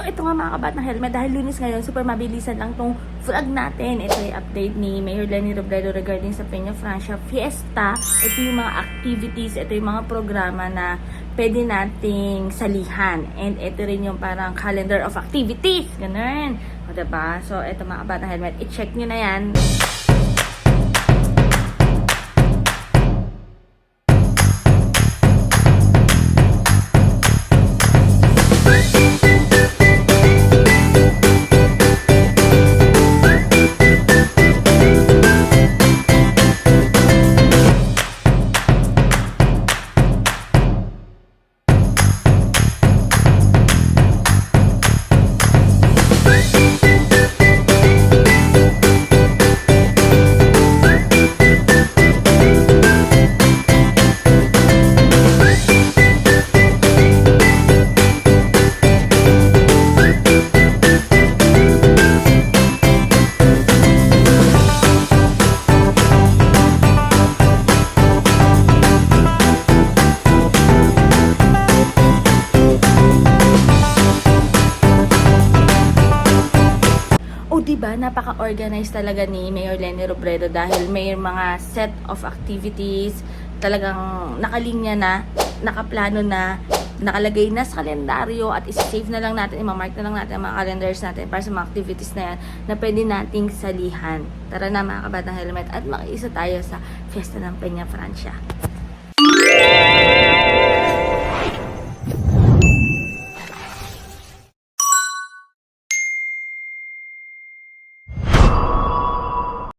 So, ito nga mga kabat ng helmet. Dahil lunes ngayon, super mabilisan lang tong vlog natin. Ito yung update ni Mayor Lenny Robredo regarding sa Peña Francia Fiesta. Ito yung mga activities, ito yung mga programa na pwede nating salihan. And ito rin yung parang calendar of activities. Ganun. O, diba? So, ito mga kabat ng helmet. I-check nyo na yan. Ba napaka-organized talaga ni Mayor Lenny Robredo dahil may mga set of activities talagang nakalinya na, nakaplano na, nakalagay na sa kalendaryo at isa-save na lang natin, imamark na lang natin ang mga calendars natin para sa mga activities na yan na pwede nating salihan. Tara na mga kabatang helmet at makiisa tayo sa Fiesta ng Peña Francia.